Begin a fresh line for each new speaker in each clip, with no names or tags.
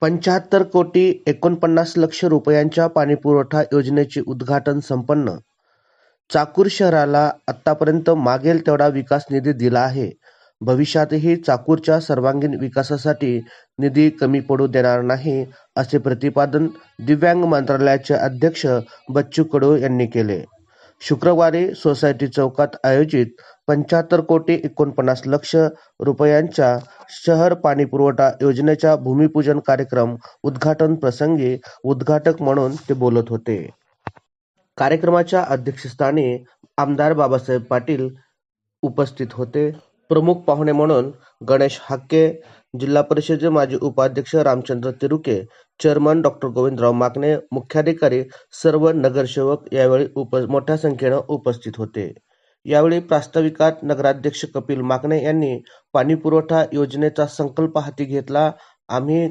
पंच्याहत्तर कोटी एकोणपन्नास लक्ष रुपयांच्या पाणीपुरवठा योजनेचे उद्घाटन संपन्न. चाकूर शहराला आतापर्यंत मागेल तेवढा विकास निधी दिला आहे. भविष्यातही चाकूरच्या सर्वांगीण विकासासाठी निधी कमी पडू देणार नाही असे प्रतिपादन दिव्यांग मंत्रालयाचे अध्यक्ष बच्चू कडू यांनी केले. शुक्रवारी सोसायटी चौकात आयोजित पंच्याहत्तर कोटी एकोणपन्नास लक्ष रुपयांच्या शहर पाणीपुरवठा योजनेच्या भूमिपूजन कार्यक्रम उद्घाटन प्रसंगी उद्घाटक म्हणून ते बोलत होते. कार्यक्रमाच्या अध्यक्षस्थानी आमदार बाबासाहेब पाटील उपस्थित होते. प्रमुख पाहुणे म्हणून गणेश हाक्के जिल्हा परिषदेचे माजी उपाध्यक्ष रामचंद्र तिरुके चेअरमन डॉक्टर गोविंदराव माकणे मुख्याधिकारी सर्व नगरसेवक यावेळी उप मोठ्या संख्येनं उपस्थित होते. यावेळी प्रास्ताविकात नगराध्यक्ष कपिल माकणे यांनी पाणीपुरवठा योजनेचा संकल्प हाती घेतला. आम्ही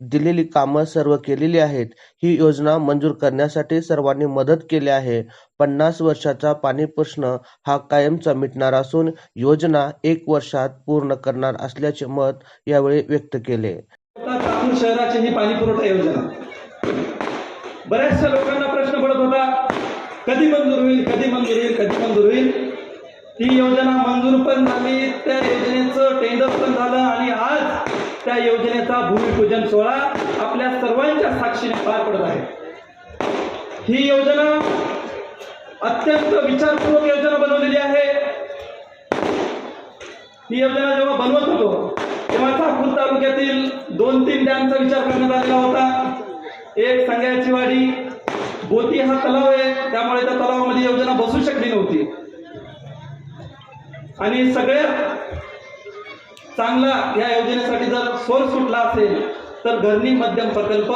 दिलेली कामं सर्व केलेली आहेत. ही योजना मंजूर करण्यासाठी सर्वांनी मदत केली आहे. पन्नास वर्षाचा पाणी प्रश्न हा कायमचा मिटणार असून योजना एक वर्षात पूर्ण करणार असल्याचे मत यावेळी व्यक्त केले.
चाकूर शहराची ही पाणी पुरवठा योजना. बऱ्याचशा लोकांना प्रश्न पडत होता कधी मंजूर होईल कधी मंजूर होईल कधी मंजूर होईल? ही योजना मंजूर पण झाली त्या योजनेचं टेंडर पण झालं आणि आज त्या योजनेचा भूमिपूजन सोहळा आपल्या सर्वांच्या साक्षीने पार पडत आहे. ही योजना अत्यंत विचारपूर्वक योजना बनवलेली आहे. ही योजना जेव्हा बनवत होतो तेव्हा चाकूर तालुक्यातील दोन तीन डॅमचा विचार करण्यात आलेला होता. एक संघ्याची वाडी बोती हा तलाव आहे त्यामुळे त्या तलावामध्ये योजना बसू शकली नव्हती. आणि सगळ्यात चांगला या योजनेसाठी जर सोर्स सुटला असेल तर घरणी मध्यम प्रकल्प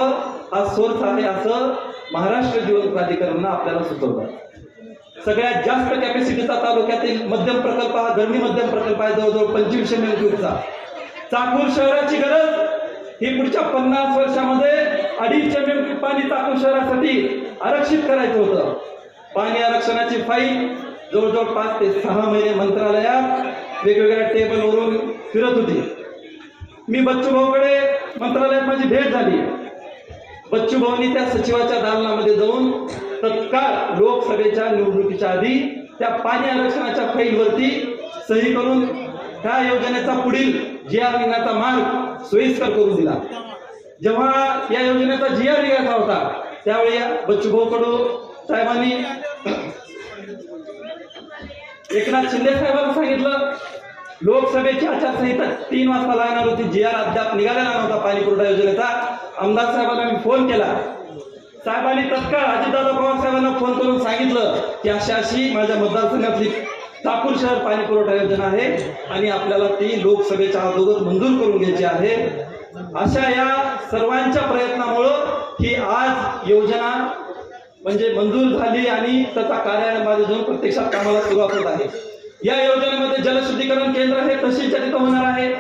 हा सोर्स आहे असं महाराष्ट्र जीवन प्राधिकरणानं आपल्याला सुचवलं. सगळ्यात जास्त कॅपॅसिटीचा तालुक्यातील मध्यम प्रकल्प हा धरणी मध्यम प्रकल्प आहे जवळजवळ पंचवीसशे मेगावॅटचा चाकूर शहराची गरज ही पुढच्या पन्नास वर्षामध्ये अडीचशे मेगावॅट पाणी चाकूर शहरासाठी आरक्षित करायचं होतं. पाणी आरक्षणाची फाईल जवळजवळ पाच ते सहा महिने मंत्रालयात वेगवेगळ्या टेबलवरून फिरत होती. मी बच्चू भाऊकडे मंत्रालयात माझी भेट झाली. बच्चू भाऊनी त्या सचिवाच्या दालनामध्ये जाऊन तत्काळ लोकसभेच्या निवडणुकीच्या आधी त्या पाणी आरक्षणाच्या फाईलवरती सही करून त्या योजनेचा पुढील जी आर निघण्याचा मार्ग सोयीस्कर करून दिला. जेव्हा या योजनेचा जी आर निघायचा होता त्यावेळी बच्चू भाऊ कडू साहेबांनी एकनाथ शिंदे साहेबांना सांगितलं लोकसभेची आचारसंहिता तीन वाजता लागणार होती. जी आर अद्याप निघालेला नव्हता पाणी पुरवठा योजनेचा. आमदार साहेबांना मी फोन केला. साहेबांनी तत्काळ अजितदादा पवार साहेबांना फोन करून सांगितलं की अशी अशी माझ्या मतदारसंघातली चाकूर शहर पाणी पुरवठा योजना आहे आणि आपल्याला ती लोकसभेच्या अगोदर मंजूर करून घ्यायची आहे. अशा या सर्वांच्या प्रयत्नामुळं ही आज योजना म्हणजे मंजूर झाली आणि त्याचा कार्यालयामध्ये जाऊन प्रत्यक्षात कामाला सुरुवात होत आहे. या योजनेमध्ये जलशुद्धीकरण केंद्र हे तहसीलच्या तिथं होणार आहे.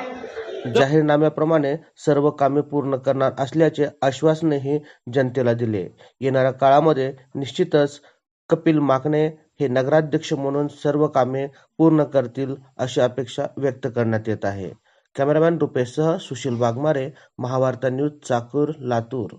जाहीरनाम्याप्रमाणे सर्व कामे पूर्ण करणार असल्याचे आश्वासनही जनतेला दिले. येणाऱ्या काळामध्ये निश्चितच कपिल माकणे हे नगराध्यक्ष म्हणून सर्व कामे पूर्ण करतील अशी अपेक्षा व्यक्त करण्यात येत आहे. कॅमेरामॅन रुपेशसह सुशील वाघमारे महावार्ता न्यूज चाकूर लातूर.